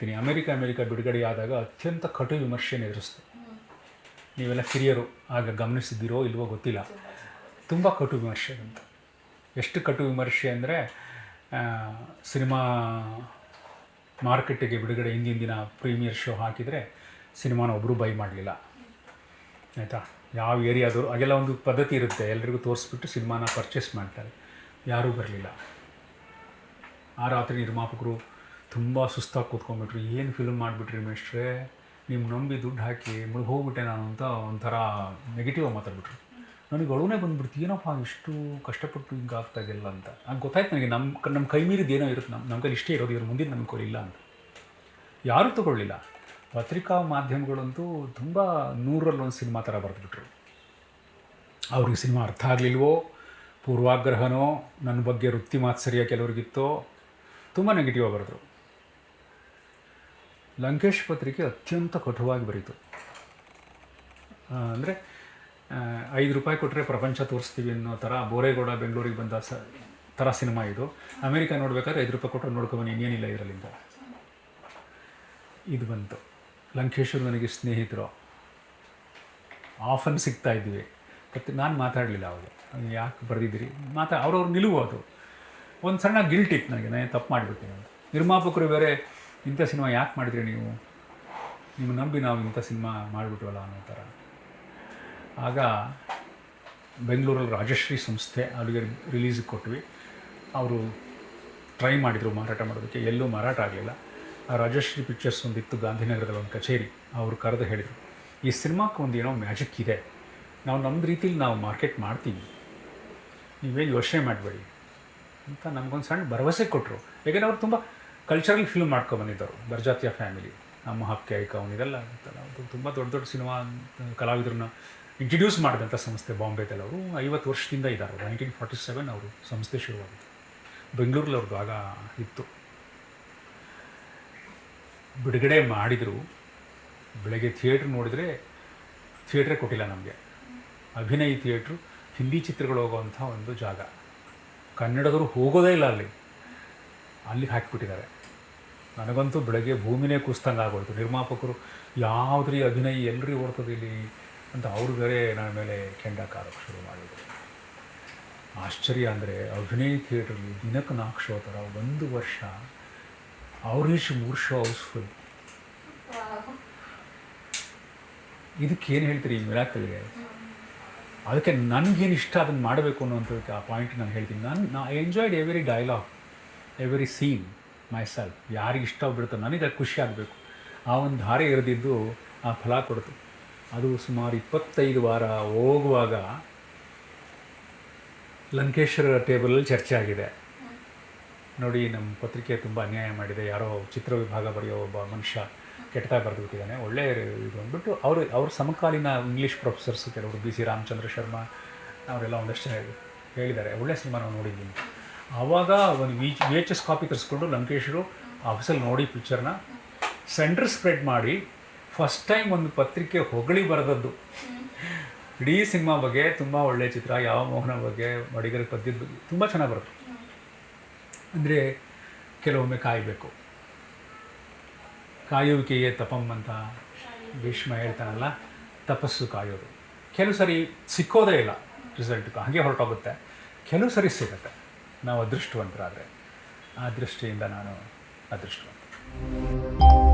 ಹೇಳ್ತೀನಿ America America ಬಿಡುಗಡೆಯಾದಾಗ ಅತ್ಯಂತ ಕಟು ವಿಮರ್ಶೆಯನ್ನು ಎದುರಿಸ್ತು. ನೀವೆಲ್ಲ ಕಿರಿಯರು, ಆಗ ಗಮನಿಸಿದ್ದೀರೋ ಇಲ್ವೋ ಗೊತ್ತಿಲ್ಲ. ತುಂಬ ಕಟು ವಿಮರ್ಶೆ ಅಂತ ಎಷ್ಟು ಕಟು ವಿಮರ್ಶೆ ಅಂದರೆ ಸಿನಿಮಾ ಮಾರ್ಕೆಟಿಗೆ ಬಿಡುಗಡೆ ಹಿಂದಿನ ದಿನ ಪ್ರೀಮಿಯರ್ ಶೋ ಹಾಕಿದರೆ ಸಿನಿಮಾನ ಒಬ್ಬರು ಬೈ ಮಾಡಲಿಲ್ಲ. ಆಯಿತಾ? ಯಾವ ಏರಿಯಾದವರು, ಹಾಗೆಲ್ಲ ಒಂದು ಪದ್ಧತಿ ಇರುತ್ತೆ. ಎಲ್ರಿಗೂ ತೋರಿಸ್ಬಿಟ್ಟು ಸಿನಿಮಾನ ಪರ್ಚೇಸ್ ಮಾಡ್ತಾರೆ. ಯಾರೂ ಬರಲಿಲ್ಲ. ಆ ರಾತ್ರಿ ನಿರ್ಮಾಪಕರು ತುಂಬ ಸುಸ್ತಾಗಿ ಕೂತ್ಕೊಂಡ್ಬಿಟ್ರಿ ಏನು ಫಿಲ್ಮ್ ಮಾಡಿಬಿಟ್ರಿ ಮೇಷ್ಟ್ರೆ? ನಿಮ್ಮ ನಂಬಿ ದುಡ್ಡು ಹಾಕಿ ಮುಳುಗಿ ಹೋಗ್ಬಿಟ್ಟೆ ನಾನು ಅಂತ ಒಂಥರ ನೆಗೆಟಿವಾಗಿ ಮಾತಾಡ್ಬಿಟ್ರು. ನನಗೆ ಅಳುನೇ ಬಂದ್ಬಿಡ್ತು. ಏನಪ್ಪ ಇಷ್ಟು ಕಷ್ಟಪಟ್ಟು ಹಿಂಗೆ ಆಗ್ತಾ ಇದೆಯಲ್ಲ ಅಂತ. ನಂಗೆ ಗೊತ್ತಾಯ್ತು ನನಗೆ ನಮ್ಮ ನಮ್ಮ ಕೈ ಮೀರಿದ ಏನೋ ಇರುತ್ತೆ ನಮ್ಮ ನಮ್ಮ ಕೈಲಿ ಇಷ್ಟೇ ಇರೋದು, ಇವ್ರ ಮುಂದಿನ ನಮ್ಗೆ ಇಲ್ಲ ಅಂತ. ಯಾರೂ ತಗೊಳ್ಳಿಲ್ಲ. ಪತ್ರಿಕಾ ಮಾಧ್ಯಮಗಳಂತೂ ತುಂಬ ನೂರಲ್ಲಿ ಒಂದು ಸಿನಿಮಾ ಥರ ಬರೆದ್ಬಿಟ್ರು. ಅವ್ರಿಗೆ ಸಿನಿಮಾ ಅರ್ಥ ಆಗಲಿಲ್ವೋ? ಪೂರ್ವಾಗ್ರಹನೋ? ನನ್ನ ಬಗ್ಗೆ ವೃತ್ತಿ ಮಾತ್ಸರ್ಯ ಕೆಲವ್ರಿಗಿತ್ತೋ? ತುಂಬ ನೆಗೆಟಿವ್ ಬರೆದ್ರು. ಲಂಕೇಶ್ ಪತ್ರಿಕೆ ಅತ್ಯಂತ ಕಟುವಾಗಿ ಬರೀತು. ಅಂದರೆ ಐದು ರೂಪಾಯಿ ಕೊಟ್ಟರೆ ಪ್ರಪಂಚ ತೋರಿಸ್ತೀವಿ ಅನ್ನೋ ಥರ ಬೋರೇಗೌಡ ಬೆಂಗಳೂರಿಗೆ ಬಂದ ಸ, ಥರ ಸಿನಿಮಾ ಇದು. ಅಮೇರಿಕ ನೋಡ್ಬೇಕಾದ್ರೆ ಐದು ರೂಪಾಯಿ ಕೊಟ್ಟರೆ ನೋಡ್ಕೊಬನ್ನಿ ಇನ್ನೇನಿಲ್ಲ ಇದರಲ್ಲಿಂದ. ಇದು ಬಂತು. ಲಂಕೇಶರು ನನಗೆ ಸ್ನೇಹಿತರು. ಆಫನ್ ಸಿಗ್ತಾ ಇದ್ವಿ ಮತ್ತು ನಾನು ಮಾತಾಡಲಿಲ್ಲ ಅವಾಗ ಯಾಕೆ ಬರೆದಿದ್ದೀರಿ? ಮಾತಾ, ಅವ್ರವ್ರು ನಿಲುವು ಅದು. ಒಂದು ಸಣ್ಣ ಗಿಲ್ಟ್ ಇತ್ತು ನನಗೆ. ನಾನು ತಪ್ಪು ಮಾಡಿಬಿಟ್ಟೆ ನಿರ್ಮಾಪಕರು ಬೇರೆ ಇಂಥ ಸಿನಿಮಾ ಯಾಕೆ ಮಾಡಿದ್ರಿ ನೀವು? ನಿಮ್ಮ ನಂಬಿ ನಾವು ಇಂಥ ಸಿನಿಮಾ ಮಾಡಿಬಿಟ್ವಲ್ಲ ಅನ್ನೋ ಥರ. ಆಗ ಬೆಂಗಳೂರಲ್ಲಿ ರಾಜಶ್ರೀ ಸಂಸ್ಥೆ ಅವರಿಗೆ ರಿಲೀಸಿಗೆ ಕೊಟ್ವಿ. ಅವರು ಟ್ರೈ ಮಾಡಿದರು ಮಾರಾಟ ಮಾಡೋದಕ್ಕೆ. ಎಲ್ಲೂ ಮಾರಾಟ ಆಗಲಿಲ್ಲ. ಆ ರಾಜಶ್ರೀ ಪಿಕ್ಚರ್ಸ್ ಒಂದಿತ್ತು ಗಾಂಧಿನಗರದಲ್ಲಿ ಒಂದು ಕಚೇರಿ. ಅವರು ಕರೆದು ಹೇಳಿದರು, ಈ ಸಿನಿಮಾಕ್ಕೆ ಒಂದು ಏನೋ ಮ್ಯಾಜಿಕ್ ಇದೆ. ನಾವು ನಮ್ಮ ರೀತಿಲಿ ನಾವು ಮಾರ್ಕೆಟ್ ಮಾಡ್ತೀವಿ. ನೀವೇ ಯೋಚನೆ ಮಾಡಬೇಡಿ. ಅಂತ ನಮಗೊಂದು ಸಣ್ಣ ಭರವಸೆ ಕೊಟ್ಟರು ಯಾಕೆಂದರೆ ಅವ್ರು ತುಂಬ ಕಲ್ಚರಲ್ ಫಿಲ್ಮ್ ಮಾಡ್ಕೊಬಂದಿದ್ದರು ಬರ್ಜಾತಿಯ ಫ್ಯಾಮಿಲಿ ನಮ್ಮ ಹಕ್ಕಿ, ಐಕ ಅವನಿದೆಲ್ಲ ಇತ್ತಲ್ಲ ತುಂಬ ದೊಡ್ಡ ದೊಡ್ಡ ಸಿನಿಮಾ ಕಲಾವಿದರನ್ನ ಇಂಟ್ರಡ್ಯೂಸ್ ಮಾಡಿದಂಥ ಸಂಸ್ಥೆ ಬಾಂಬೆದಲ್ಲಿ ಅವರು. ಐವತ್ತು ವರ್ಷದಿಂದ ಇದ್ದಾರೆ ನೈನ್ಟೀನ್ ಫಾರ್ಟಿ ಸೆವೆನ್ ಅವರು ಸಂಸ್ಥೆ ಶುರುವಾಗಿತ್ತು ಬೆಂಗಳೂರಲ್ಲಿ ಆಗ ಇತ್ತು. ಬಿಡುಗಡೆ ಮಾಡಿದರು. ಬೆಳಗ್ಗೆ ಥಿಯೇಟ್ರ್ ನೋಡಿದರೆ ಥಿಯೇಟ್ರೇ ಕೊಟ್ಟಿಲ್ಲ ನಮಗೆ. ಅಭಿನಯ ಥಿಯೇಟ್ರು ಹಿಂದಿ ಚಿತ್ರಗಳು ಹೋಗುವಂಥ ಒಂದು ಜಾಗ. ಕನ್ನಡದವರು ಹೋಗೋದೇ ಇಲ್ಲ ಅಲ್ಲಿ. ಅಲ್ಲಿಗೆ ಹಾಕಿಬಿಟ್ಟಿದ್ದಾರೆ. ನನಗಂತೂ ಬೆಳಗ್ಗೆ ಭೂಮಿನೇ ಕುಸ್ತಂಗೆ ಆಗೋಯ್ತು. ನಿರ್ಮಾಪಕರು, ಯಾವುದ್ರಿ ಅಭಿನಯ ಎಲ್ಲರಿ ಓಡ್ತದೆ ಇಲ್ಲಿ? ಅಂತ ಅವ್ರ ಬೇರೆ ನನ್ನ ಮೇಲೆ ಕೆಂಡಕ್ಕಾಗಕ್ಕೆ ಶುರು ಮಾಡಿದರು. ಆಶ್ಚರ್ಯ ಅಂದರೆ ಅಭಿನಯ ಥಿಯೇಟ್ರಲ್ಲಿ ದಿನಕ್ಕೆ ನಾಲ್ಕು ಶೋ ಒಂದು ವರ್ಷ ಅವ್ರೀಷ್ ಮೂರು ಶೋ ಹೌಸ್ಫುಲ್. ಇದಕ್ಕೇನು ಹೇಳ್ತೀರಿ ಈ ಮಿರಾಕಲ್ಗೆ? ಅದಕ್ಕೆ ನನಗೇನು ಇಷ್ಟ ಅದನ್ನು ಮಾಡಬೇಕು ಅನ್ನೋಂಥದ್ದಕ್ಕೆ ಆ ಪಾಯಿಂಟ್ ನಾನು ಹೇಳ್ತೀನಿ. ನಾನು, ನಾ enjoyed every dialogue every scene myself ಯಾರಿಗೆ ಇಷ್ಟ ಬಿಡುತ್ತೋ ನನಗೆ ಅದು ಖುಷಿ ಆಗಬೇಕು. ಆ ಒಂದು ಧಾರೆ ಇರದಿದ್ದು ಆ ಫಲ ಕೊಡ್ತು ಅದು ಸುಮಾರು ಇಪ್ಪತ್ತೈದು ವಾರ ಹೋಗುವಾಗ ಲಂಕೇಶ್ವರ ಟೇಬಲಲ್ಲಿ ಚರ್ಚೆ ಆಗಿದೆ. ನೋಡಿ, ನಮ್ಮ ಪತ್ರಿಕೆ ತುಂಬ ಅನ್ಯಾಯ ಮಾಡಿದೆ. ಯಾರೋ ಚಿತ್ರ ವಿಭಾಗ ಬರೆಯೋ ಒಬ್ಬ ಮನುಷ್ಯ ಕೆಟ್ಟದಾಗಿ ಬರೆದುಬಿಟ್ಟಿದ್ದಾನೆ. ಒಳ್ಳೆ ಇದು ಅಂದ್ಬಿಟ್ಟು ಅವರು, ಅವ್ರ ಸಮಕಾಲೀನ ಇಂಗ್ಲೀಷ್ ಪ್ರೊಫೆಸರ್ಸ್ ಕೆಲವರು ಬಿ ಸಿ ರಾಮಚಂದ್ರ ಶರ್ಮಾ ಅವರೆಲ್ಲ ಒಂದಷ್ಟು ಹೇಳಿದ್ದಾರೆ. ಒಳ್ಳೆ ಸಿನಿಮಾ ನಾವು ನೋಡಿದ್ದೀನಿ. ಆವಾಗ ಒಂದು V V H S copy ತರಿಸ್ಕೊಂಡು ಲಂಕೇಶರು ಆಫೀಸಲ್ಲಿ ನೋಡಿ ಪಿಕ್ಚರ್ನ ಸೆಂಟರ್ ಸ್ಪ್ರೆಡ್ ಮಾಡಿ ಫಸ್ಟ್ ಟೈಮ್ ಒಂದು ಪತ್ರಿಕೆ ಹೊಗಳಿ ಬರೆದದ್ದು. ಇಡೀ ಸಿನಿಮಾ ಬಗ್ಗೆ ತುಂಬ ಒಳ್ಳೆಯ ಚಿತ್ರ, ಯಾವ ಮೋಹನ ಬಗ್ಗೆ ಮಡಿಗರ ಪದ್ಯದ ಬಗ್ಗೆ ತುಂಬ ಚೆನ್ನಾಗಿ ಬರುತ್ತೆ. ಅಂದರೆ ಕೆಲವೊಮ್ಮೆ ಕಾಯಬೇಕು. ಕಾಯುವಿಕೆಯೇ ತಪಂ ಅಂತ ಭೀಷ್ಮ ಹೇಳ್ತಾನಲ್ಲ, ತಪಸ್ಸು ಕಾಯೋದು. ಕೆಲವು ಸರಿ ಸಿಕ್ಕೋದೇ ಇಲ್ಲ ರಿಸಲ್ಟ್ ಹಾಗೆ ಹೊರಟೋಗುತ್ತೆ. ಕೆಲವು ಸರಿ ಸಿಗುತ್ತೆ. ನಾವು ಅದೃಷ್ಟವಂತರಾದರೆ ಆ ದೃಷ್ಟಿಯಿಂದ ನಾನು ಅದೃಷ್ಟವಂತ.